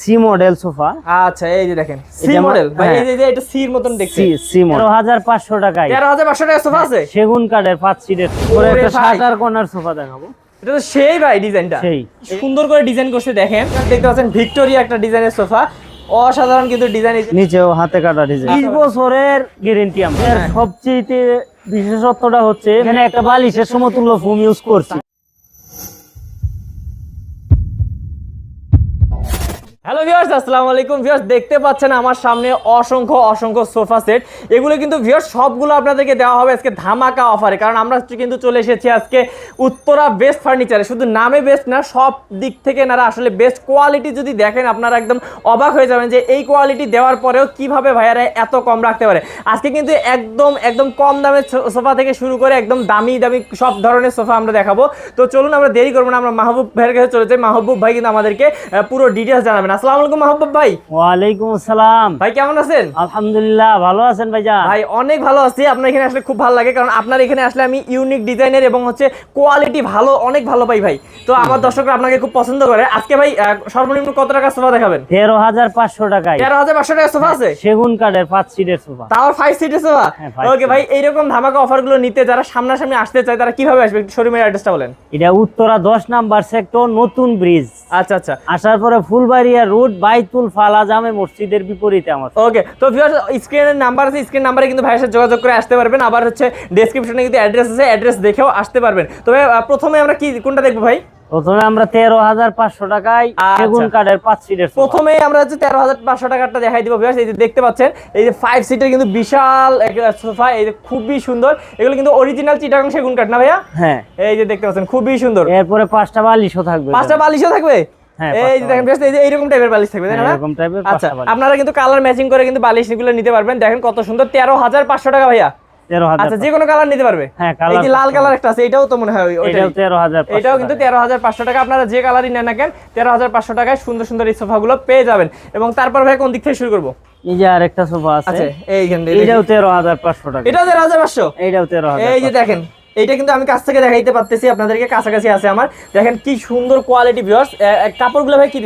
C model sofa আচ্ছা এই যে দেখেন সি মডেল ভাই হ্যাঁ। এই যে- এটা সির মতন দেখতে। সি মডেল টাকায়। টাকা সোফা আছে? সেগুন কাঠের পাঁচ সিটের। পরে একটা শাটার কর্নার সোফা দেখাবো। এটা তো সেই ভাই ডিজাইনটা। সেই। সুন্দর করে ডিজাইন করছে দেখেন। দেখতে পাচ্ছেন ভিক্টোরিয়া একটা ডিজাইনের সোফা অসাধারণ কিন্তু ডিজাইন। নিচেও হাতে কাটা ডিজাইন। বিশ বছরের গ্যারেন্টি আমরা। হ্যাঁ। সবচেয়ে বিশেষত্বটা হচ্ছে এখানে একটা বালিশের সমতুল্য ফোম ইউজ করছি। হ্যালো ভিউয়ার্স আসসালামু আলাইকুম। ভিউয়ার্স দেখতে পাচ্ছেন আমার সামনে অসংখ্য অসংখ্য সোফা সেট। এগুলো কিন্তু ভিউয়ার্স সবগুলো আপনাদেরকে দেওয়া হবে আজকে ধামাকা অফারে কারণ আমরা কিন্তু চলে এসেছি আজকে উত্তরা বেস্ট ফার্নিচারে শুধু নামে বেস্ট না, সব দিক থেকে নারা আসলে বেস্ট কোয়ালিটি যদি দেখেন, আপনারা একদম অবাক হয়ে যাবেন যে এই কোয়ালিটি দেওয়ার পরেও কীভাবে ভাইয়ারা এত কম রাখতে পারে। আজকে কিন্তু একদম একদম কম দামের সোফা থেকে শুরু করে একদম দামি দামি সব ধরনের সোফা আমরা দেখাবো। তো চলুন, আমরা দেরি করব না, আমরা মাহবুব ভাইয়ের কাছে চলে যাই। মাহবুব ভাই কিন্তু আমাদেরকে পুরো ডিটেলস জানাবেন। আসসালামু আলাইকুম মাহবুব ভাই। ওয়ালাইকুম আসসালাম। ভাই কেমন আছেন? আলহামদুলিল্লাহ ভালো আছেন ভাইজান? ভাই অনেক ভালো আছি। আপনার এখানে আসলে খুব ভালো লাগে কারণ আপনার এখানে আসলে আমি ইউনিক ডিজাইনের এবং হচ্ছে কোয়ালিটি ভালো অনেক ভালো পাই ভাই। তো আমার দর্শকরা আপনাকে খুব পছন্দ করে। আজকে ভাই সর্বনিম্ন কত টাকা সোফা দেখাবেন? তেরো হাজার পাঁচশো টাকায়। তেরো হাজার পাঁচশো টাকা সোফা আছে? সেগুন কাঠের পাঁচ সিটের সোফা। তাও ফাইভ সিটের সোফা? হ্যাঁ, five ওকে ভাই এইরকম ধামাকা অফারগুলো নিতে যারা সামনাসামনি আসতে চায় তারা কীভাবে আসবে? একটু শোরুমের অ্যাড্রেসটা বলেন। এটা উত্তরা দশ নাম্বার সেক্টর নতুন ব্রিজ আচ্ছা আচ্ছা। আসার পরে ফুলবাড়িয়া রোড, বাইতুল ফালা জামে মসজিদের বিপরীতে আমার। ওকে তো ভিউয়ার্স স্ক্রিনের নাম্বার আছে স্ক্রিন নাম্বারে কিন্তু ভাইয়ের সাথে যোগাযোগ করে আসতে পারবেন। আবার হচ্ছে ডেসক্রিপশনে কিন্তু অ্যাড্রেস আছে অ্যাড্রেস দেখেও আসতে পারবেন। তবে প্রথমে আমরা কি, কোনটা দেখব ভাই? প্রথমে আমরা তেরো হাজার পাঁচশো টাকায় আচ্ছা। সেগুন কাঠের পাঁচ সিটের প্রথমে আমরা হচ্ছে তেরো হাজার পাঁচশো টাকারটা দেখাই দিব এই যে দেখতে পাচ্ছেন এই যে ফাইভ সিটের কিন্তু বিশাল সোফা এই যে খুবই সুন্দর। এগুলো কিন্তু অরিজিনাল চিটাগাং সেগুন কাঠ না ভাইয়া? হ্যাঁ। এই যে দেখতে পাচ্ছেন খুবই সুন্দর। এরপরে পাঁচটা বালিশও থাকবে পাঁচটা বালিশও থাকবে? হ্যাঁ, এই যে দেখেন এই যে এইরকম টাইপের বালিশ থাকবে না? হ্যাঁ, এরকম টাইপের আচ্ছা আপনারা কিন্তু কালার ম্যাচিং করে কিন্তু বালিশগুলো নিতে পারবেন। দেখেন কত সুন্দর তেরো হাজার পাঁচশো টাকা ভাইয়া। আচ্ছা যে কোনো কালার নিতে পারবে? হ্যাঁ, এই লাল কালার একটা আছে এটাও তো মনে হয় ওই- ওইটাই। এটাও তেরো হাজার এটাও কিন্তু তেরো হাজার পাঁচশো টাকা। আপনারা যে কালারই নেন না কেন তেরো হাজার পাঁচশো টাকায় সুন্দর সুন্দর এই সোফাগুলো পেয়ে যাবেন। এবং তারপর ভাই কোন দিক থেকে শুরু করব? এই যে আরেকটা সোফা আছে। আচ্ছা এইখান এটাও টাকা। এটাও এই যে দেখেন এইটা কিন্তু আমি কাছ থেকে দেখাইতে পারতেছি আপনাদেরকে কাছাকাছি আছে আমার। দেখেন কি সুন্দর কোয়ালিটি ভিউয়ার্স কাপড়গুলো ভাই কি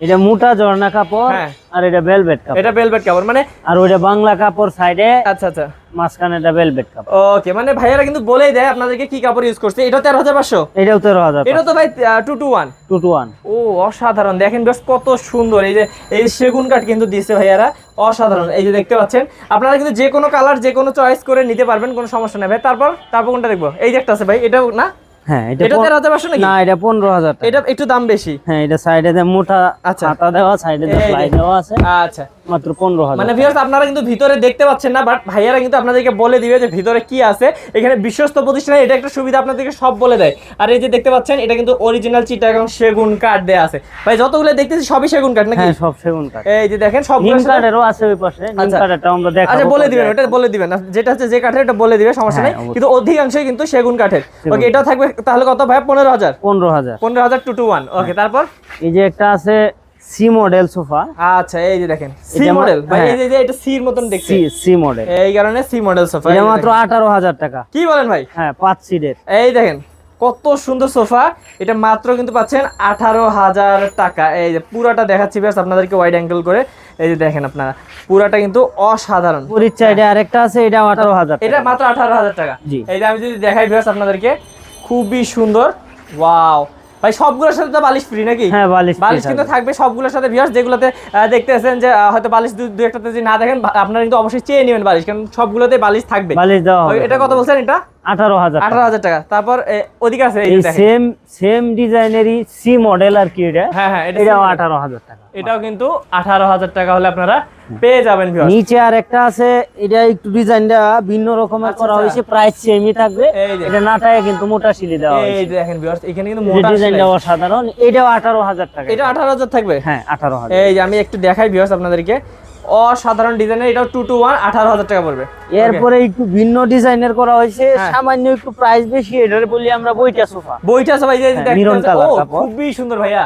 এটা মোটা ঝর্ণা কাপড় হ্যাঁ। আর এটা বেলভেট কাপড়। এটা ভেলভেট কাপড় মানে আর ওইটা বাংলা কাপড় সাইডে আচ্ছা আচ্ছা। মাঝখানে এটা বেলভেট কাপড় ওকে মানে ভাইয়ারা কিন্তু বলেই দেয় আপনাদেরকে কি কাপড় ইউজ করছে। এটা তেরো হাজার পাঁচশো? এটাও তেরো হাজার এটা তো ভাই two two one two two one ও অসাধারণ। দেখেন বেশ কত সুন্দর। এই যে এই সেগুন কাঠ কিন্তু দিচ্ছে ভাইয়ারা। অসাধারণ। এই যে দেখতে পাচ্ছেন আপনারা কিন্তু যে কোনো কালার যে কোনো চয়েস করে নিতে পারবেন কোনো সমস্যা নেই ভাই। তারপর তারপর কোনটা দেখব? এই যে একটা আছে ভাই এটাও না? হ্যাঁ এটা তেরো হাজার পাঁচশো নাকি? না এটা পনেরো হাজার এটা একটু দাম বেশি। হ্যাঁ এটা সাইডে মোটা আচ্ছা। হাতা দেওয়া সাইডে এই যে। সেলাই দেওয়া আছে। আচ্ছা। মাত্র পনেরো হাজার মানে ভিউয়ার্স আপনারা কিন্তু ভিতরে দেখতে পাচ্ছেন না বাট ভাইয়ারা কিন্তু আপনাদেরকে বলে দিবে যে ভিতরে কি আছে। এখানে বিশ্বস্ত প্রতিষ্ঠানে এটা একটা সুবিধা আপনাদেরকে সব বলে দেয়। আর এই যে দেখতে পাচ্ছেন এটা কিন্তু অরিজিনাল চিটাগাং সেগুন কাঠ দেয়া আছে। ভাই যতগুলো দেখতেছি সবই সেগুন কাঠ নাকি? হ্যাঁ সব সেগুন কাঠ। এই যে দেখেন সব নিম কাঠেরও আছে ওই পাশে নিম আচ্ছা। কাঠেরটা আমরা দেখাবো আচ্ছা বলে দিবেন ওটা বলে দিবেন। যেটা হচ্ছে যে কাঠের এটা বলে দিবে সমস্যা হ্যাঁ, নেই। কিন্তু অধিকাংশই কিন্তু সেগুন কাঠের। ওকে এটা থাকবে তাহলে কত ভাই? পনেরো হাজার। পনেরো হাজার। পনেরো হাজার টু টু ওয়ান ওকে তারপর? এই যে একটা আছে সি মডেল সোফা আচ্ছা এই যে দেখেন সি মডেল ভাই এই হ্যাঁ। যে- যে এটা সির মতন দেখতে। সি মডেল এই কারণে সি মডেল সোফা এটা মাত্র আঠারো হাজার টাকা। কি বলেন ভাই? হ্যাঁ পাঁচ সিটের এই দেখেন কত সুন্দর সোফা এটা মাত্র কিন্তু পাচ্ছেন আঠারো হাজার টাকা। এই যে পুরাটা দেখাচ্ছি বেশ আপনাদেরকে ওয়াইড অ্যাঙ্গেল করে। এই যে দেখেন আপনারা পুরাটা কিন্তু অসাধারণ। পুরীর সাইডে আরেকটা আছে এটা আঠারো হাজার এটা মাত্র আঠারো হাজার টাকা। এই যে আমি যদি দেখাই ভিউয়ার্স আপনাদেরকে খুবই সুন্দর। ওয়াও ভাই সবগুলোর সাথে তো বালিশ ফ্রি নাকি? হ্যাঁ বালিশ বালিশ কিন্তু থাকবে। সবগুলোর সাথে। ভিউয়ার্স যেগুলোতে দেখতেছেন যে হয়তো বালিশ দু দু একটাতে যদি না দেখেন আপনারা কিন্তু অবশ্যই চেয়ে নেবেন বালিশ কারণ সবগুলোতে বালিশ থাকবে। বালিশ দাও এটা কত বলছেন এটা? আঠারো হাজার আঠারো হাজার টাকা। তারপর ওদিকে আছে এই এই যে দেখেন। সেম সেম ডিজাইনেরই সি মডেল আর কি এটা। হ্যাঁ হ্যাঁ এটাও আঠারো হাজার টাকা। এটাও কিন্তু আঠারো হাজার টাকা হলে আপনারা পেয়ে যাবেন নিচে আর একটা আছে এটা একটু ডিজাইনটা ভিন্ন রকমের আচ্ছা, করা আচ্ছা। হয়েছে প্রাইস সেমই থাকবে। এটা নাটায় কিন্তু মোটা সিলি দেওয়া এই হয়েছে। যে দেখেন ভিউয়ার্স এখানে কিন্তু এই মোটা ডিজাইনটা সেলাই। অসাধারণ। এটাও আঠারো হাজার টাকা। এটা আঠারো হাজার থাকবে? হ্যাঁ এই যে আমি একটু দেখাই ভিউয়ার্স আপনাদেরকে। অসাধারণ ডিজাইনের এটাও টু টু ওয়ান আঠারো হাজার টাকা পড়বে। এরপরে একটু ভিন্ন ডিজাইনের করা হয়েছে হ্যাঁ। সামান্য একটু প্রাইস বেশি এটার বলি আমরা বইটা সোফা। বইটা সবাই যে হ্যাঁ, খুবই সুন্দর ভাইয়া।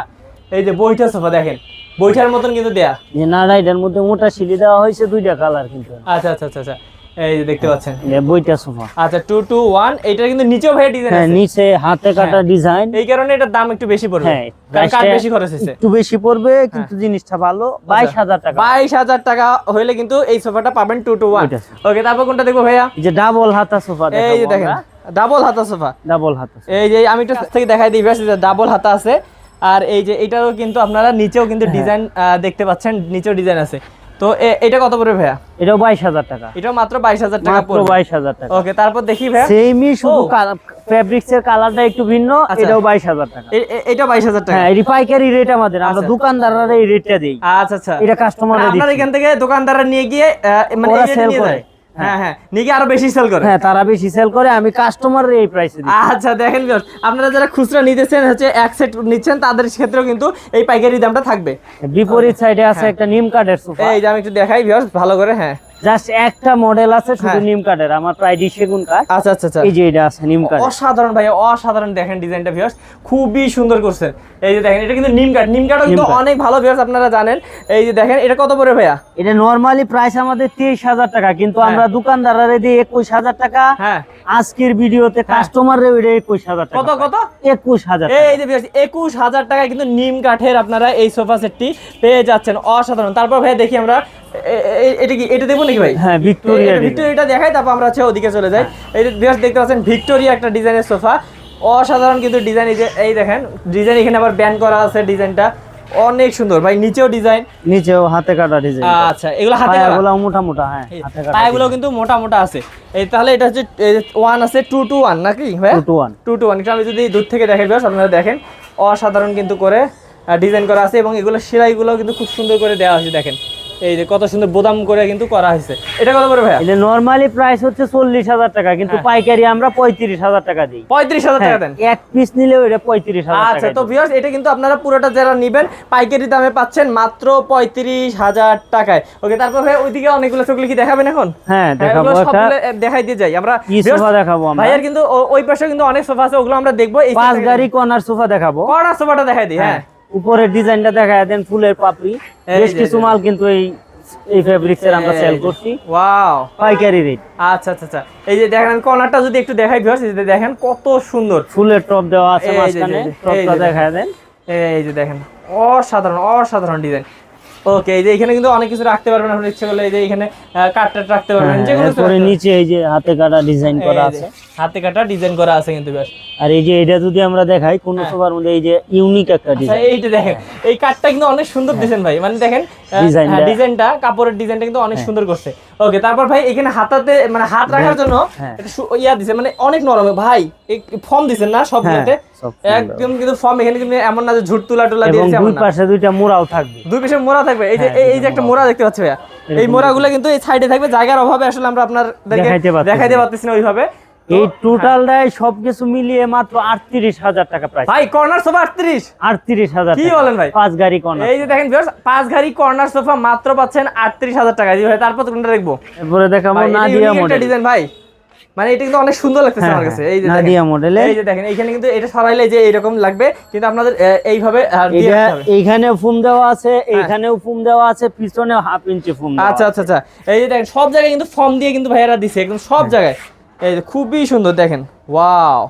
এই যে বইটা সোফা দেখেন বইটার মতন কিন্তু দেয়া। যে না এটার মধ্যে মোটা সিঁড়ি দেওয়া হয়েছে দুইটা কালার কিন্তু। আচ্ছা আচ্ছা আচ্ছা আচ্ছা। এই যে দেখতে পাচ্ছেন। এই বইটা সোফা। আচ্ছা টু টু ওয়ান এটা কিন্তু নিচেও ভাই ডিজাইন হ্যাঁ আছে। নিচে হাতে কাটা হ্যাঁ। ডিজাইন এই কারণে এটার দাম একটু বেশি পড়বে। হ্যাঁ কারণ বেশি খরচ হয়েছে? একটু বেশি পড়বে কিন্তু জিনিসটা ভালো। বাইশ হাজার টাকা। বাইশ হাজার টাকা হলে কিন্তু এই সোফাটা পাবেন টু টু ওয়ান ওইটা। ওকে তারপর কোনটা দেখব ভাইয়া? যে ডাবল হাতা সোফা এই যে দেখেন ডাবল হাতা সোফা। ডাবল হাতা এই যে আমি একটু থেকে দেখাই দিই ডাবল হাতা আছে। আর এই যে এটারও কিন্তু আপনারা নিচেও কিন্তু হ্যাঁ। ডিজাইন দেখতে পাচ্ছেন নিচেও ডিজাইন আছে। তো এটা কত পড়বে ভাইয়া এটাও বাইশ হাজার টাকা এটাও মাত্র বাইশ হাজার টাকা পড়বে বাইশ হাজার টাকা ওকে তারপর দেখি ভাইয়া সেমই শুধু। ফেব্রিক্স এর কালারটা একটু ভিন্ন আচ্ছা। এটাও বাইশ হাজার টাকা এ- এ- এটা বাইশ হাজার টাকা হ্যাঁ রিপাইকারি রেট আমাদের আমরা আচ্ছা। দোকানদাররা এই রেটটা দেই আচ্ছা আচ্ছা এটা কাস্টমার আপনার এখান থেকে দোকানদাররা নিয়ে গিয়ে মানে এই রেট নিয়ে। যায়। হ্যাঁ হ্যাঁ। নিয়ে আরও বেশি সেল করে। হ্যাঁ তারা বেশি সেল করে আমি কাস্টমারের এই প্রাইসে আচ্ছা দেখেন আপনারা যারা খুচরা নিতেছেন হচ্ছে এক সেট নিচ্ছেন তাদের ক্ষেত্রেও কিন্তু এই পাইকারি দামটা থাকবে। বিপরীত সাইডে আছে একটা নিম কাঠের সোফা এই যে আমি একটু দেখাই ভিউয়ার্স ভালো করে হ্যাঁ। জাস্ট একটা মডেল আছে শুধু হ্যাঁ। নিম কাঠের আমার প্রায় ডি সেগুন কাঠ। আচ্ছা আচ্ছা আচ্ছা। এই যে এটা আছে নিম কাঠ অসাধারণ ভাই অসাধারণ দেখেন ডিজাইনটা ভিউয়ার্স খুবই সুন্দর করছেন এই যে দেখেন এটা কিন্তু নিম কাঠ। নিম কাঠও কিন্তু অনেক ভালো ভিউয়ার্স আপনারা জানেন। এই যে দেখেন এটা কত পড়ে ভাইয়া? এটা নর্মালি প্রাইস আমাদের তেইশ হাজার টাকা কিন্তু আমরা দোকানদাররা একুশ হাজার টাকা। হ্যাঁ। আজকের ভিডিওতে কাস্টমার রে একুশ হাজার টাকা কত কত? একুশ হাজার এই যে হাজার টাকায় কিন্তু নিম কাঠের আপনারা এই সোফা সেটটি পেয়ে যাচ্ছেন। অসাধারণ। তারপর ভাই দেখি আমরা এটা কি এটা দেখব নাকি ভাই? হ্যাঁ ভিক্টোরিয়া ভিক্টোরিয়াটা দেখাই তারপর আমরা হচ্ছে ওদিকে চলে যাই। এই দেখতে পাচ্ছেন ভিক্টোরিয়া একটা ডিজাইনের সোফা। অসাধারণ কিন্তু ডিজাইন এই দেখেন ডিজাইন এখানে আবার ব্যান করা আছে ডিজাইনটা অনেক সুন্দর। ভাই নিচেও ডিজাইন নিচেও হাতে কাটা ডিজাইন আচ্ছা এগুলো হাতে? পায়াগুলো মোটা মোটা হ্যাঁ হাতে কাটা পায়াগুলো কিন্তু মোটা মোটা আছে। এই তাহলে এটা হচ্ছে ওয়ান আছে টু টু ওয়ান নাকি ভাই two two one two two one আমি যদি দূর থেকে দেখাই বিয়াস আপনারা দেখেন। অসাধারণ কিন্তু করে ডিজাইন করা আছে এবং এগুলো সেলাইগুলো কিন্তু খুব সুন্দর করে দেওয়া হয়েছে দেখেন। এই যে কত সুন্দর বোদাম করে কিন্তু করা হয়েছে। এটা কত করে ভাইয়া? এটা নর্মালি প্রাইস হচ্ছে চল্লিশ হাজার টাকা কিন্তু হ্যাঁ। পাইকারি আমরা পঁয়ত্রিশ হাজার টাকা দিই। পঁয়ত্রিশ হাজার টাকা দেন? হ্যাঁ, এক পিস নিলেও এটা পঁয়ত্রিশ হাজার আচ্ছা তো ভিউয়ার্স এটা কিন্তু আপনারা পুরোটা যারা নেবেন পাইকারি দামে পাচ্ছেন মাত্র পঁয়ত্রিশ হাজার টাকায়। ওকে তারপর ভাই ওইদিকে অনেকগুলো চকলি কি দেখাবেন এখন? হ্যাঁ হ্যাঁ, দেখাবো দেখাই দিয়ে যাই। আমরা সোফা দেখাবো আমরা? ভাইয়ার কিন্তু ওই পাশে কিন্তু অনেক সোফা আছে ওগুলো আমরা দেখব। এই পাঁচ গাড়ি কর্নার সোফা দেখাবো। কর্নার সোফাটা দেখাই দিই হ্যাঁ। উপরের ডিজাইনটা দেখা দেন ফুলের পাপড়ি। বেশ কিছু মাল কিন্তু এই এই ফেব্রিক্স এর আমরা সেল করছি। ওয়াও পাইকারি রেট আচ্ছা আচ্ছা আচ্ছা। এই যে দেখেন কর্নারটা যদি একটু দেখাই ভিউয়ার্স এই যে দেখেন কত সুন্দর। ফুলের টপ দেওয়া আছে মাঝখানে। টপটা যে দেখা দেন। এই যে দেখেন অসাধারণ অসাধারণ ডিজাইন ওকে এই যে এখানে কিন্তু অনেক কিছু রাখতে পারবেন আপনার ইচ্ছে করলে এই যে এখানে কাটটা রাখতে পারবেন হ্যাঁ, যে কোনো কিছু এরপরে রাখতে নিচে এই যে হাতে কাটা ডিজাইন করা আছে। হাতে কাটা ডিজাইন করা আছে কিন্তু বেশ। আর এই যে এটা যদি আমরা দেখাই কোন সোফার মধ্যে এই যে ইউনিক একটা আচ্ছা ডিজাইন এইটা দেখেন। এই কাঠটা কিন্তু অনেক সুন্দর দিয়েছেন ভাই। মানে দেখেন হ্যাঁ। ডিজাইনটা কাপড়ের ডিজাইনটা কিন্তু অনেক সুন্দর করছে। ওকে তারপর ভাই এখানে হাতাতে মানে হাত রাখার জন্য হ্যাঁ। ইয়া দিছে মানে অনেক নরম। ভাই ফর্ম দিছেন না সব একদম কিন্তু ফর্ম এখানে কিন্তু এমন না যে ঝুট তুলা টুলা দিয়েছে দুই পাশে দুইটা মোড়াও থাকবে। দুই পাশে মোড়া থাকবে। এই যে হ্যাঁ, এই- যে একটা মোড়া। দেখতে পাচ্ছি ভাইয়া। এই মোড়াগুলো কিন্তু এই সাইডে থাকবে। জায়গার অভাবে আসলে আমরা আপনাদেরকে দেখাইতে পারতেছি না। ওইভাবে। এই টোটালটাই সবকিছু মিলিয়ে মাত্র আটত্রিশ হাজার টাকা প্রাইস ভাই কর্নার সোফা আটত্রিশ? আটত্রিশ হাজার কি বলেন ভাই? পাঁচ গাড়ি কর্নার এই যে দেখেন পাঁচ ঘাড়ি কর্নার সোফা মাত্র পাচ্ছেন আটত্রিশ হাজার টাকা। ভাই তারপর কোনটা দেখব? এরপরে দেখাবো নাদিয়া unique মডেল ডিজাইন ভাই। মানে এটা কিন্তু অনেক সুন্দর লাগতেছে আমার কাছে। এই যে নাদিয়া মডেলে এই যে দেখেন এইখানে কিন্তু এটা সরাইলে যে এরকম লাগবে কিন্তু আপনাদের এইভাবে এটা রাখতে এইখানেও ফুম দেওয়া আছে এইখানেও ফুম দেওয়া আছে পিছনেও হাফ ইঞ্চি ফুম আচ্ছা আচ্ছা আচ্ছা। এই যে দেখেন সব জায়গায় কিন্তু ফর্ম দিয়ে কিন্তু ভাইয়ারা দিছে একদম সব হ্যাঁ। জায়গায়। এই যে খুবই সুন্দর দেখেন। ওয়াও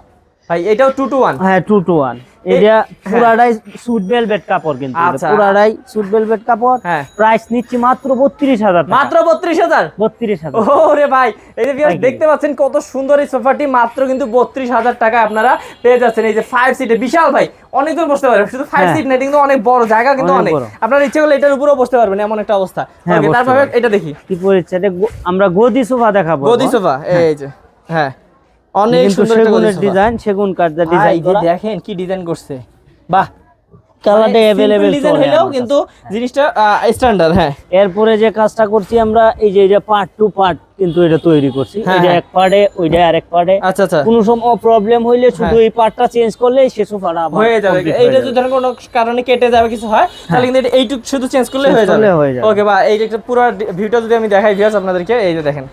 ভাই এটাও টু টু ওয়ান হ্যাঁ টু টু ওয়ান এটা পুরাটাই সুট বেলভেট কাপড় কিন্তু আচ্ছা। পুরাটাই সুট বেলভেট কাপড়। হ্যাঁ। প্রাইস নিচ্ছি মাত্র বত্রিশ হাজার মাত্র বত্রিশ হাজার? বত্রিশ হাজার। ওরে ভাই এই যে দেখতে পাচ্ছেন কত সুন্দর এই সোফাটি মাত্র কিন্তু বত্রিশ হাজার টাকা আপনারা পেয়ে যাচ্ছেন। এই যে ফাইভ সিটে বিশাল ভাই অনেক দূর বসতে পারবেন। শুধু ফাইভ হ্যাঁ। সিট না এটা কিন্তু অনেক বড় জায়গা কিন্তু অনেক। আপনার ইচ্ছে করলে এটার উপরেও বসতে পারবেন এমন একটা অবস্থা। হ্যাঁ, তারপরে এটা দেখি। কি এটা আমরা গদি সোফা দেখাবো গদি সোফা এই যে। হ্যাঁ। অনেক সুন্দর সেগুনের ডিজাইন সেগুন কাঠের ভাই, ডিজাইন যে দেখেন কি ডিজাইন করছে। বাহ। কালারটা অ্যাভেলেবেল ডিজাইন হলেও কিন্তু জিনিসটা স্ট্যান্ডার্ড হ্যাঁ। এরপরে যে কাজটা করছি আমরা এই যে এটা পার্ট টু পার্ট কিন্তু এটা তৈরি করছি। হ্যাঁ, এটা হ্যাঁ। এক পার্টে ওইটা আরেক পার্টে আচ্ছা আচ্ছা। কোনো সময় প্রবলেম হইলে শুধু এই পার্টটা চেঞ্জ করলে সে সোফাটা আবার হয়ে যাবে। এইটা যদি ধরেন কোনো কারণে কেটে যাবে কিছু হয় তাহলে কিন্তু এইটুক শুধু চেঞ্জ করলে হয়ে যাবে। ওকে বা এই যে একটা পুরো ভিউটা যদি আমি দেখাই ভিউয়ার্স আপনাদেরকে এই যে দেখেন।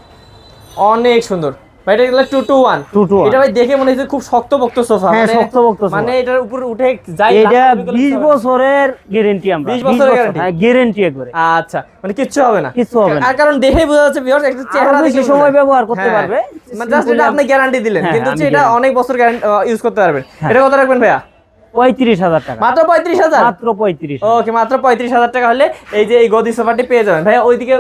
অনেক সুন্দর। ভাই এটা গেলে টু টু ওয়ান 2 to 1 এটা ভাই দেখে মনে হচ্ছে খুব শক্তপোক্ত সোফা হ্যাঁ, শক্তপোক্ত মানে এটার উপর উঠে যাই এটা 20 কিছু হবে না। বছরের গ্যারান্টি আমরা। 20 বছরের guarantee? হ্যাঁ গ্যারান্টি একবারে। আচ্ছা মানে কিচ্ছু হবে না। কিচ্ছু হবে না। আর কারণ দেখেই বোঝা যাচ্ছে ভিউয়ার্স একটা চেহারা দেখে সময় ব্যবহার করতে হ্যাঁ। পারবে। মানে জাস্ট এটা আপনি গ্যারান্টি দিলেন। হ্যাঁ, কিন্তু এটা অনেক বছর ইউজ করতে পারবেন। হ্যাঁ। এটা কত রাখবেন ভাইয়া? পঁয়ত্রিশ হাজার টাকা। মাত্র পঁয়ত্রিশ হাজার? মাত্র পঁয়ত্রিশ ওকে মাত্র পঁয়ত্রিশ হাজার টাকা হলে এই যে এই গদি সোফাটি পেয়ে যাবেন। ভাইয়া ওইদিকে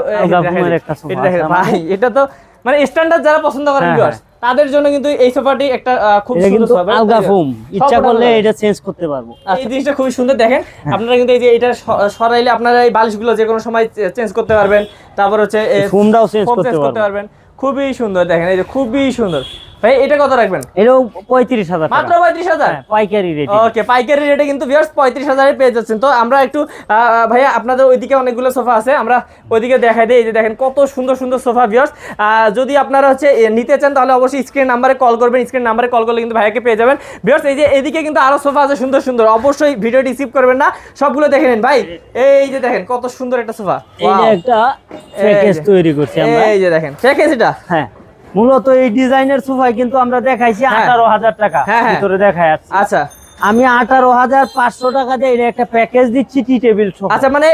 ভাই এটা তো মানে স্ট্যান্ডার্ড যারা পছন্দ করেন ভিউয়ার্স তাদের জন্য কিন্তু এই সোফাটি একটা খুব সুন্দর সোফা আলগা ফুম ইচ্ছা করলে এটা চেঞ্জ করতে পারব। এই জিনিসটা খুব সুন্দর দেখেন। হ্যাঁ। আপনারা কিন্তু এই যে এটা সরাইলে আপনারা এই বালিশগুলো যে কোনো সময় চেঞ্জ করতে পারবেন। তারপর হচ্ছে ফোমটাও চেঞ্জ করতে পারবেন। খুবই সুন্দর দেখেন এই যে খুবই সুন্দর। ভাই এটা কত রাখবেন? পঁয়ত্রিশ হাজার মাত্র পঁয়ত্রিশ হাজার? হ্যাঁ, পাইকারি রেট ওকে পাইকারি রেটে কিন্তু ভিউয়ার্স পঁয়ত্রিশ হাজারে পেয়ে যাচ্ছেন। তো আমরা একটু ভাইয়া আপনাদের ওইদিকে অনেকগুলো সোফা আছে। আমরা ওইদিকে দেখাই দিই এই যে দেখেন কত সুন্দর সুন্দর সোফা ভিউয়ার্স যদি আপনারা হচ্ছে নিতে চান তাহলে অবশ্যই স্ক্রিন নাম্বারে কল করবেন। স্ক্রিন নাম্বারে কল করলে কিন্তু ভাইয়াকে পেয়ে যাবেন। ভিউয়ার্স এই যে এদিকে কিন্তু আরও সোফা আছে সুন্দর সুন্দর। অবশ্যই ভিডিও রিসিভ করবেন না। সবগুলো দেখে নিন। ভাই এই যে দেখেন কত সুন্দর একটা সোফা এই যে একটা প্যাকেজ তৈরি করছি আমরা। এই যে দেখেন প্যাকেজ এটা? হ্যাঁ। মূলত এই ডিজাইনের সোফায় কিন্তু আমরা দেখাইছি হ্যাঁ। আঠারো হাজার টাকা হ্যাঁ, হ্যাঁ। ভিতরে দেখা যাচ্ছে আচ্ছা আমি আঠারো হাজার পাঁচশো টাকা দিয়ে একটা প্যাকেজ দিচ্ছি টি টেবিল সোফা আচ্ছা মানে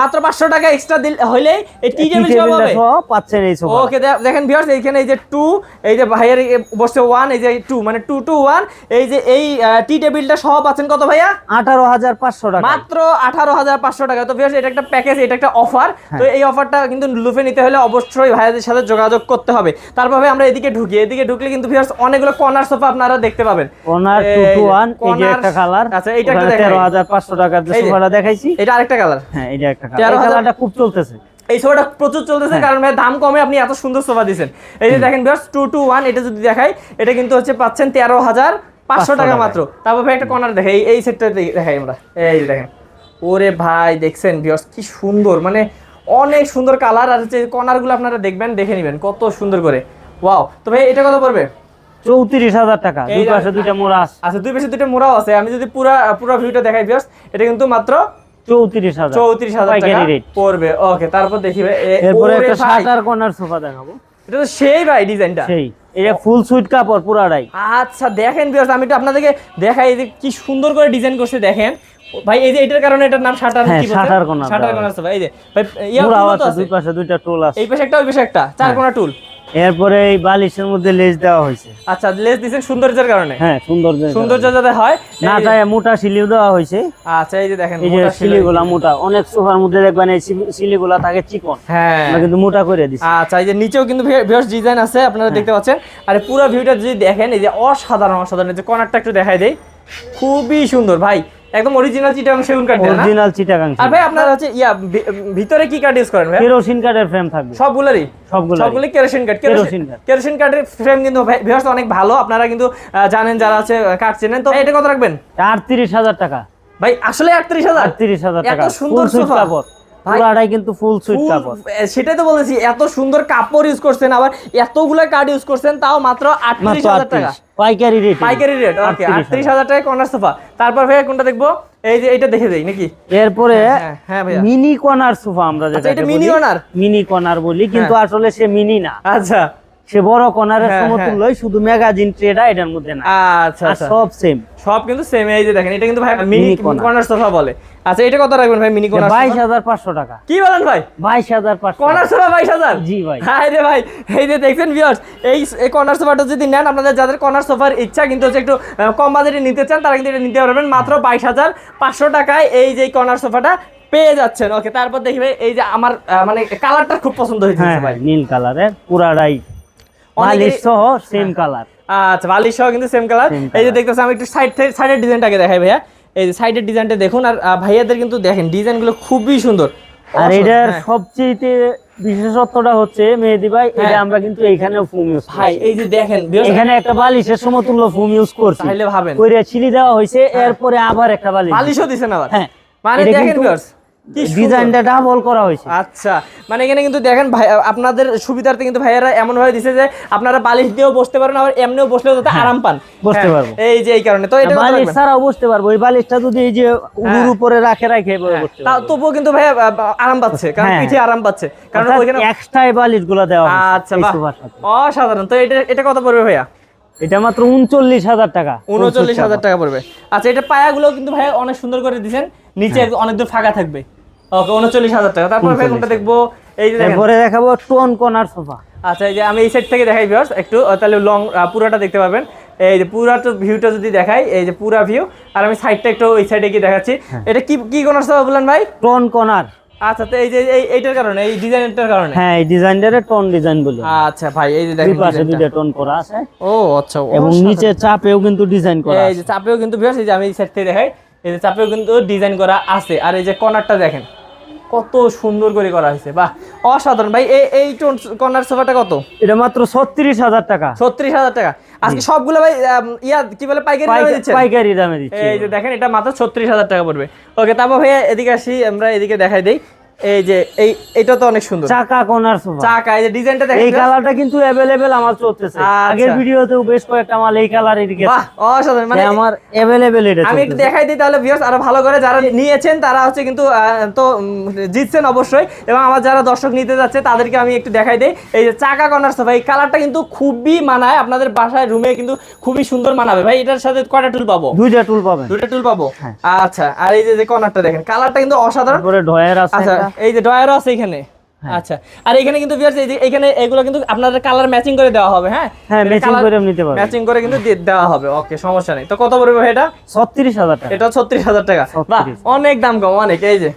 মাত্র পাঁচশো টাকা এক্সট্রা দিল হলেই এই টি টেবিল সব হবে। পাচ্ছেন এই সোফা ওকে দেখেন ভিউয়ার্স এইখানে এই যে টু এই যে ভাইয়ের বসছে ওয়ান এই যে টু মানে টু টু ওয়ান এই যে এই টি টেবিলটা সহ পাচ্ছেন কত ভাইয়া? আঠারো হাজার পাঁচশো টাকা। মাত্র আঠারো হাজার পাঁচশো টাকা। তো ভিউয়ার্স এটা একটা প্যাকেজ এটা একটা অফার হ্যাঁ। তো এই অফারটা কিন্তু লুফে নিতে হলে অবশ্যই ভাইয়াদের সাথে যোগাযোগ করতে হবে। তারপর ভাই আমরা এদিকে ঢুকি। এদিকে ঢুকলে কিন্তু ভিউয়ার্স অনেকগুলো কর্নার সোফা আপনারা দেখতে পাবেন। ওনার এই টু যে টু ওয়ান এই যে একটা কালার আচ্ছা, এইটা একটা হাজার পাঁচশো টাকার যে। সোফাটা দেখাইছি। এটা আরেকটা কালার হ্যাঁ এটা একটা কালার 13,000 এই কালারটা খুব চলতেছে। এই সোফাটা প্রচুর চলতেছে হ্যাঁ। কারণ ভাই দাম কমে আপনি এত সুন্দর সোফা দিয়েছেন এই যে দেখেন বিয়ার্স টু টু ওয়ান এটা যদি দেখাই এটা কিন্তু হচ্ছে পাচ্ছেন তেরো হাজার পাঁচশো টাকা মাত্র। তারপর ভাই একটা কর্নার দেখাই এই- সেটটা দেখাই আমরা। এই দেখেন। ওরে ভাই দেখছেন বিয়ার্স কি সুন্দর মানে অনেক সুন্দর কালার আর হচ্ছে কর্নারগুলো আপনারা দেখবেন দেখে নেবেন কত সুন্দর করে। ওয়াও তো ভাই এটা কত পড়বে? চৌত্রিশ হাজার টাকা। দুই পাশে দুইটা মোড়া আছে। আচ্ছা দুই পাশে দুইটা মোড়াও আছে। আমি যদি পুরা পুরো ভিউটা দেখাই বিয়ার্স এটা কিন্তু মাত্র চৌত্রিশ হাজার। চৌত্রিশ হাজার টাকা পড়বে। ওকে তারপর দেখি এরপরে একটা শাটার কর্নার সোফা দেখাবো। এটা তো সেই ভাই ডিজাইনটা সেই। এটা ফুল সুইট কাপড় পুরাটাই আচ্ছা দেখেন বিয়ার্স আমি একটু আপনাদেরকে দেখাই এই যে কি সুন্দর করে ডিজাইন করছে দেখেন। ভাই এই যে এটার কারণে এটার নাম শাটার হ্যাঁ, কি শাটার কর্নার ভাই এই যে। ভাই ইয়া মোড়াও আছে আছে। দুই পাশে দুইটা টোল আছে। এই পাশে একটা ওই পাশে একটা। চার হ্যাঁ। টুল এরপরে এই বালিশের মধ্যে লেজ দেওয়া হয়েছে। আচ্ছা লেস দিছেন সৌন্দর্যের কারণে? হ্যাঁ সুন্দর সৌন্দর্য যাতে হয় না তাই মোটা সিলিও দেওয়া হয়েছে। আচ্ছা এই যে দেখেন এই যে। সিলিগুলা মোটা। অনেক সোফার মধ্যে দেখবেন এই সিলিগুলা থাকে চিকন। হ্যাঁ। কিন্তু মোটা করে দিছি। আচ্ছা এই যে নিচেও কিন্তু ভিউয়ার্স ডিজাইন আছে আপনারা হ্যাঁ। দেখতে পাচ্ছেন। আর পুরো ভিউটা যদি দেখেন এই যে অসাধারণ অসাধারণ। এই যে কর্নারটা একটু দেখাই দেই। খুবই সুন্দর। ভাই একদম অরিজিনাল চিটাগাং সেগুন কাঠ অরিজিনাল চিটাগাং আর ভাই আপনার হচ্ছে ইয়া ভিতরে কি কাঠ ইউজ করেন ভাই? কেরোসিন কাঠের ফ্রেম থাকবে। সবগুলোরই? সবগুলো সবগুলো কেরোসিন কাঠ। কেরোসিন কাঠ। কেরোসিন কাঠের ফ্রেম কিন্তু ভিউয়ার্স অনেক ভালো। আপনারা কিন্তু জানেন যারা আছে কাঠ চেনেন। তো এটা কত রাখবেন? আটত্রিশ হাজার টাকা। ভাই আসলে আটত্রিশ হাজার? আটত্রিশ হাজার এত টাকা। সুন্দর সোফা। ভাই, পুরাটাই কিন্তু ফুল সুইট কাপড়। সেটাই তো বলেছি এত সুন্দর কাপড় ইউজ করছেন আবার এতগুলো কার্ড ইউজ করছেন তাও মাত্র আটত্রিশ মাত্র হাজার টাকা। পাইকারি রেট পাইকারি রেট ওকে আটত্রিশ হাজার। টাকা কর্নার সোফা তারপর ভাইয়া কোনটা দেখব? এই যে এটা দেখে দেই নাকি? এরপরে হ্যাঁ, হ্যাঁ মিনি কর্নার সোফা আমরা আচ্ছা, যেটা এটা mini corner? মিনি কর্নার বলি কিন্তু আসলে সে মিনি না। আচ্ছা। সে বড় কর্নারের হ্যাঁ, সমতুল্যই শুধু ম্যাগাজিন ট্রেটা এটার মধ্যে না আচ্ছা আচ্ছা। সব সেম সব কিন্তু সেম এই যে দেখেন এটা কিন্তু ভাই মিনি কর্নার সোফা বলে। আচ্ছা এটা কত রাখবেন ভাই? মিনি হাজার পাঁচশো টাকা। কি বলেন ভাই? বাইশ হাজার সোফা বাইশ হাজার? জি ভাই। হাই রে ভাই এই যে দেখছেন ভিউয়ার্স এই এই কর্নার সোফাটা যদি নেন আপনাদের যাদের কর্নার সোফার ইচ্ছা কিন্তু হচ্ছে একটু কম বাজেটে নিতে চান তারা কিন্তু এটা নিতে পারবেন। মাত্র বাইশ হাজার পাঁচশো টাকায় এই যে কর্নার সোফাটা পেয়ে যাচ্ছেন। ওকে তারপর দেখবে এই যে আমার মানে কালারটা খুব পছন্দ হয়েছে হ্যাঁ ভাই। হ্যাঁ, নীল কালারের পুরাটাই মালিশ সহ সেম কালার আচ্ছা বালিশ সহ কিন্তু সেম কালার এই যে colour। আমি একটু সাইড সাইডের ডিজাইনটাকে দেখাই ভাইয়া। এই যে সাইডের ডিজাইনটা দেখুন আর ভাইয়াদের কিন্তু দেখেন ডিজাইনগুলো খুবই সুন্দর। আর এটার হ্যাঁ। সবচেয়ে বিশেষত্বটা হচ্ছে মেহেদি ভাই এটা হ্যাঁ। আমরা কিন্তু এইখানেও ফুম ইউজ ভাই এই যে দেখেন এখানে একটা বালিশের সমতুল্য ফুম ইউজ করছি। তাহলে ভাবেন। কইরা ছিলি দেওয়া হয়েছে এরপরে আবার একটা বালিশ বালিশও দিছেন আবার। হ্যাঁ। মানে দেখেন সুন্দর। ডিজাইনটা ডাবল করা হয়েছে। আচ্ছা মানে এখানে কিন্তু দেখেন ভাই আপনাদের সুবিধার্থে কিন্তু ভাইয়ারা এমন ভাবে দিছে যে আপনারা বালিশ দিয়েও বসতে পারেন আবার এমনিও বসলেও যাতে আরাম পান। হ্যাঁ, বসতে হ্যাঁ, পারব। এই যে এই কারণে। তো এটা বালিশ ছাড়াও বসতে পারব। ওই বালিশটা যদি এই যে উড়ুর উপরে রাখে রাখে বসতে তবুও কিন্তু ভাইয়া আরাম পাচ্ছে কারণ হ্যাঁ। পিঠে আরাম পাচ্ছে। কারণ ওইখানে এক্সট্রা বালিশগুলা দেওয়া আচ্ছা অসাধারণ। তো এটা এটা কত পড়বে ভাইয়া? এটা মাত্র উনচল্লিশ হাজার টাকা। উনচল্লিশ হাজার টাকা পড়বে। আচ্ছা এটা পায়াগুলো কিন্তু ভাই অনেক সুন্দর করে দিছেন। নিচে হ্যাঁ। অনেক দূর ফাঁকা থাকবে। ওকে উনচল্লিশ হাজার টাকা। তারপর ভাই কোনটা দেখব এই যে দেখেন। দেখাবো টোন কর্নার সোফা। আচ্ছা এই যে আমি এই সাইড থেকে দেখাই ভিউয়ার্স একটু তাহলে লং পুরোটা দেখতে পাবেন এই যে পুরাটা ভিউটা যদি দেখাই এই যে পুরা ভিউ আর আমি সাইডটা একটু ওই সাইডে গিয়ে দেখাচ্ছি। হ্যাঁ। এটা কি কি কোন বললেন ভাই? Tone corner. আচ্ছা তো এই যে এই এইটার কারণে এই ডিজাইনটার কারণে? হ্যাঁ এই ডিজাইনটারে টোন ডিজাইন বলি। আচ্ছা ভাই এই যে দেখেন পাশে। দুইটা টোন করা আছে। ও আচ্ছা এবং নিচে চাপেও কিন্তু ডিজাইন করা এই যে চাপেও কিন্তু ভিউয়ার্স এই যে আমি এই সাইড থেকে দেখাই এই যে চাপেও কিন্তু ডিজাইন করা আছে। আর এই যে কর্নারটা দেখেন। কত সুন্দর করে করা হয়েছে। বাহ অসাধারণ। ভাই এই এই টোন কর্নার সোফাটা কত? এটা মাত্র ছত্রিশ হাজার টাকা। ছত্রিশ হাজার টাকা। আজকে সবগুলো ভাই ইয়া কি বলে পাইকারি দামে দিচ্ছে পাইকারি দামে দিচ্ছে এই যে দেখেন এটা মাত্র ছত্রিশ হাজার টাকা পড়বে। ওকে তারপর ভাইয়া এদিকে আসি আমরা এদিকে দেখাই দেই। এই যে এই এটা তো অনেক সুন্দর। চাকা কর্নার সোফা। চাকা এই যে ডিজাইনটা এই কালারটা কিন্তু অ্যাভেলেবেল আমার চলতেছে। আচ্ছা। আগের ভিডিওতেও বেশ কয়েকটা মাল এই কালার এদিকে বাহ অসাধারণ। মানে আমার অ্যাভেলেবেল এটা আমি একটু দেখাই দিই তাহলে ভিউয়ার্স আরও ভালো করে যারা নিয়েছেন তারা হচ্ছে কিন্তু তো জিতছেন অবশ্যই। এবং আমার যারা দর্শক নিতে যাচ্ছে তাদেরকে আমি একটু দেখাই দিই। এই যে চাকা কর্নার সোফা এই কালারটা কিন্তু খুবই মানায়। আপনাদের বাসায় রুমে কিন্তু খুবই সুন্দর মানাবে। ভাই এটার সাথে কয়টা টুল পাবো? দুইটা টুল পাবেন। দুটো টুল পাবো? হ্যাঁ। আচ্ছা আর এই যে যে কর্নারটা দেখেন কালারটা কিন্তু অসাধারণ। তারপরে আছে আচ্ছা। এই যে ড্রয়ারও আছে এখানে। আচ্ছা। আর এখানে কিন্তু ভিউয়ার্স এই যে এখানে এগুলো কিন্তু আপনাদের কালার ম্যাচিং করে দেওয়া হবে হ্যাঁ? হ্যাঁ ম্যাচিং করে নিতে পারবেন ম্যাচিং করে কিন্তু দেওয়া হবে। ওকে সমস্যা নেই। তো কত পড়বে ভাই এটা? ছত্রিশ হাজার টাকা। এটা ছত্রিশ হাজার টাকা। বাহ অনেক দাম কম অনেক। এই যে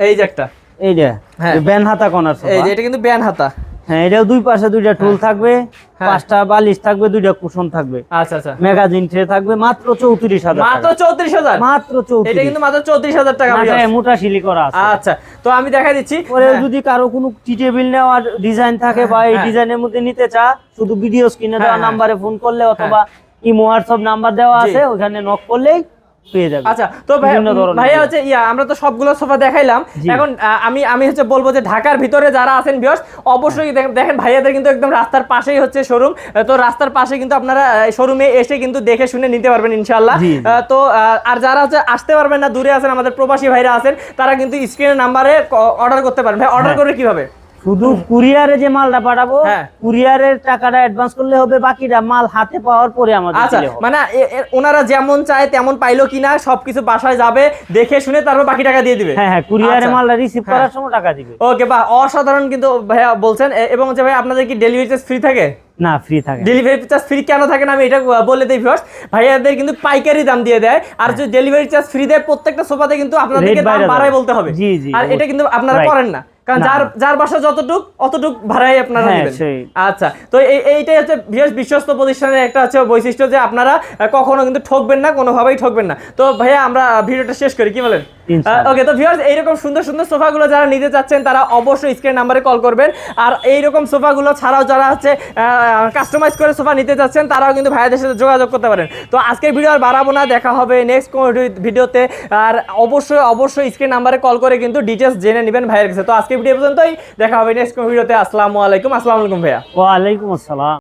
এই যে একটা। এইটা হ্যাঁ। ব্যান হাতা কর্নার এই যে এটা কিন্তু ব্যান হাতা হ্যাঁ এটাও দুই পাশে দুইটা টুল থাকবে হ্যাঁ। পাঁচটা বালিশ থাকবে দুইটা কুশন থাকবে। আচ্ছা আচ্ছা। ম্যাগাজিন ট্রে থাকবে মাত্র চৌত্রিশ হাজার মাত্র চৌত্রিশ হাজার? মাত্র এটা চৌত্রিশ কিন্তু মাত্র চৌত্রিশ হাজার টাকা মোটা শিলি করা আছে। আচ্ছা তো আমি দেখাই দিচ্ছি। পরে হ্যাঁ। যদি কারও কোনো টি টেবিল নেওয়ার ডিজাইন থাকে বা এই হ্যাঁ। ডিজাইনের মধ্যে নিতে চা শুধু ভিডিও স্ক্রিনে দেওয়া হ্যাঁ। নাম্বারে ফোন করলে অথবা ইমো হোয়াটসঅ্যাপ নাম্বার দেওয়া আছে ওখানে নক করলেই পেয়ে যাবে। আচ্ছা তো ভাইয়া ডিজাইন। হচ্ছে ইয়া আমরা তো সবগুলো সোফা দেখাইলাম। এখন আমি আমি হচ্ছে বলব যে ঢাকার ভিতরে যারা আছেন ভিউয়ার্স অবশ্যই দেখেন- দেখেন ভাইয়াদের কিন্তু একদম রাস্তার পাশেই হচ্ছে শোরুম তো রাস্তার পাশে কিন্তু আপনারা শোরুমে এসে কিন্তু দেখে শুনে নিতে পারবেন। আহ, তো আর যারা হচ্ছে আসতে পারবেন না দূরে আছেন আমাদের প্রবাসী ভাইরা আছেন তারা কিন্তু স্ক্রিনের নাম্বারে অর্ডার করতে পারেন। ভাই অর্ডার হ্যাঁ। করবে কীভাবে? শুধু কুরিয়ারে যে মালটা পাঠাবো হ্যাঁ। কুরিয়ারের টাকাটা অ্যাডভান্স করলে হবে বাকিটা মাল হাতে পাওয়ার পরে আমাদের আচ্ছা মানে ওনারা যেমন চায় তেমন পাইলো কিনা সবকিছু বাসায় যাবে দেখে শুনে তারপর বাকি টাকা দিয়ে দিবে হ্যাঁ হ্যাঁ কুরিয়ারে আচ্ছা। মালটা রিসিভ হ্যাঁ। করার সময় টাকা দিবে ওকে বা অসাধারণ কিন্তু ভাইয়া বলছেন এবং যে ভাই আপনাদের কি ডেলিভারি চার্জ ফ্রি থাকে না ফ্রি থাকে ডেলিভারি চার্জ ফ্রি কেন থাকে না? আমি এটা বলে দিই ফার্স্ট ভাইয়াদের কিন্তু পাইকারি দাম দিয়ে দেয়। আর যদি ডেলিভারি চার্জ ফ্রি দেয় প্রত্যেকটা সোফাতে কিন্তু আপনাদেরকে দাম বাড়াই বলতে হবে। জি, জি, আর এটা কিন্তু আপনারা করেন না। কারণ না, যার না। যার বাসা যতটুক অতটুক ভাড়াই আপনারা হ্যাঁ, নেবেন। আচ্ছা তো এইটাই হচ্ছে বিশেষ বিশ্বস্ত প্রতিষ্ঠানের একটা হচ্ছে বৈশিষ্ট্য যে আপনারা কখনো কিন্তু ঠকবেন না কোনোভাবেই ঠকবেন না। তো ভাইয়া আমরা ভিডিওটা শেষ করি কি বলেন। ওকে তো ভিউয়ার্স এইরকম সুন্দর সুন্দর সোফাগুলো যারা নিতে চাচ্ছেন তারা অবশ্যই স্ক্রিন নাম্বারে কল করবেন। আর এইরকম সোফাগুলো ছাড়াও যারা হচ্ছে কাস্টমাইজ করে সোফা নিতে চাচ্ছেন, তারাও কিন্তু ভাইয়াদের সাথে যোগাযোগ করতে পারেন। তো আজকের ভিডিও আর বাড়াবো না, দেখা হবে নেক্সট কোনো ভিডিওতে আর অবশ্যই অবশ্যই স্ক্রিন নাম্বারে কল করে কিন্তু ডিটেলস জেনে নেবেন ভাইয়ের কাছে। তো আজকের ভিডিও পর্যন্তই, দেখা হবে নেক্সট কোনো ভিডিওতে আসসালামু আলাইকুম আসসালামু আলাইকুম ভাইয়া। ওয়ালাইকুম আসসালাম।